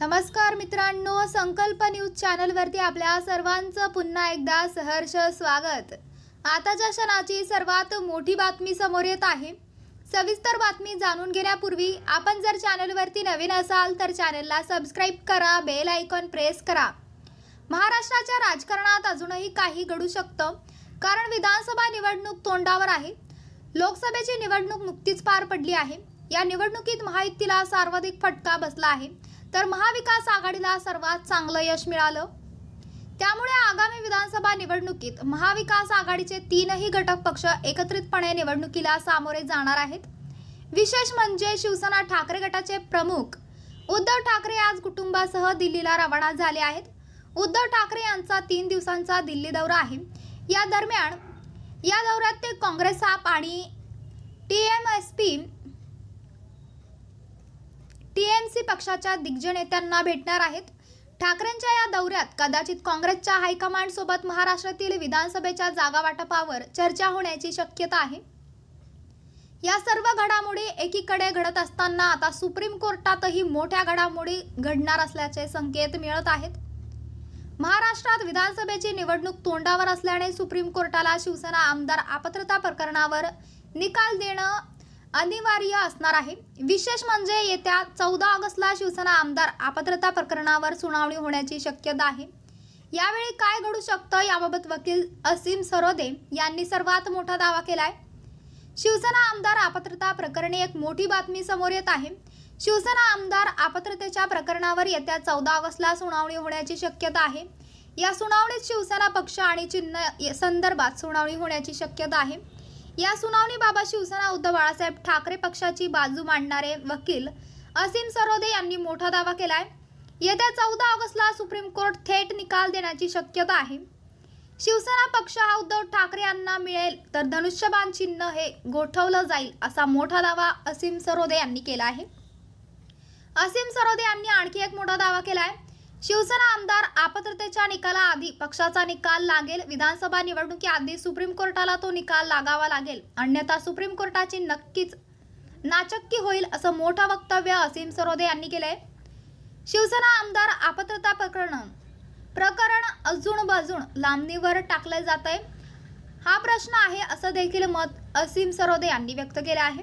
नमस्कार मित्रांनो संकल्प न्यूज चॅनलवरती आपल्या सर्वांचं पुन्हा एकदा सहर्ष स्वागत. आताच्या क्षणाची सर्वात मोठी बातमी समोर येत आहे. सविस्तर बातमी जाणून घेण्यापूर्वी आपण जर चॅनलवरती नवीन असाल तर चॅनलला सबस्क्राईब करा बेल आयकॉन प्रेस करा. महाराष्ट्राच्या राजकारणात अजूनही काही घडू शकतं कारण विधानसभा निवडणूक तोंडावर आहे. लोकसभेची निवडणूक नुकतीच पार पडली आहे. या निवडणुकीत महायुतीला सर्वाधिक फटका बसला आहे. तर महाविकास आघाडीला सर्वात चांगलं यश मिळालं. त्यामुळे आगामी विधानसभा निवडणुकीत महाविकास आघाडीचे तीनही घटक पक्ष एकत्रितपणे निवडणुकीला सामोरे जाणार आहेत. विशेष म्हणजे शिवसेना ठाकरे गटाचे प्रमुख उद्धव ठाकरे आज कुटुंबासह दिल्लीला रवाना झाले आहेत. उद्धव ठाकरे यांचा तीन दिवसांचा दिल्ली दौरा आहे. या दरम्यान या दौऱ्यात ते काँग्रेस आप आणि T M S P TMC पक्षाच्या दिग्गज नेत्यांना भेटणार आहेत. ठाकरेंच्या या दौऱ्यात कदाचित काँग्रेसच्या हायकमांड सोबत महाराष्ट्रातील विधानसभेच्या जागा वाटपावर चर्चा होण्याची शक्यता आहे. या सर्व घडामोडी एकीकडे घडत असताना आता सुप्रीम कोर्टातही मोठ्या घडामोडी घडणार असल्याचे संकेत मिळत आहेत. महाराष्ट्रात विधानसभेची निवडणूक तोंडावर असल्याने सुप्रीम कोर्टाला शिवसेना आमदार अपात्रता प्रकरणावर निकाल देणं अनिवार्य असणार आहे. विशेष म्हणजे येत्या चौदा ऑगस्टला शिवसेना आमदार अपात्रता प्रकरणावर सुनावणी होण्याची शक्यता आहे. यावेळी काय घडू शकतं याबाबत वकील असीम सरोदे यांनी सर्वात मोठा दावा केलाय. शिवसेना आमदार अपात्रता प्रकरणी एक मोठी बातमी समोर येत आहे. शिवसेना आमदार अपात्रतेच्या प्रकरणावर येत्या चौदा ऑगस्टला सुनावणी होण्याची शक्यता आहे. या सुनावणीत शिवसेना पक्ष आणि चिन्ह संदर्भात सुनावणी होण्याची शक्यता आहे. या सुनावणीबाबत शिवसेना उद्धव बाळासाहेब ठाकरे पक्षाची बाजू मांडणारे वकील असीम सरोदे यांनी मोठा दावा केलाय. येत्या चौदा ऑगस्टला सुप्रीम कोर्ट थेट निकाल देण्याची शक्यता आहे. शिवसेना पक्ष हा उद्धव ठाकरे यांना मिळेल तर धनुष्यबाण चिन्ह हे गोठवलं जाईल असा मोठा दावा असीम सरोदे यांनी केला आहे. असीम सरोदे यांनी आणखी एक मोठा दावा केला आहे शिवसेना आमदार आपत्रतेच्या निकालाआधी पक्षाचा निकाल लागेल. विधानसभा निवडणुकीआधी सुप्रीम कोर्टाला तो निकाल लागावा लागेल. अन्यथा सुप्रीम कोर्टाची नक्कीच नाचक्की होईल असं मोठं वक्तव्य असीम सरोदे यांनी केलंय. शिवसेना आमदार आपत्रता प्रकरण प्रकरण अजून बाजून लांबणीवर टाकलं जात आहे हा प्रश्न आहे असं देखील मत असीम सरोदे यांनी व्यक्त केलं आहे.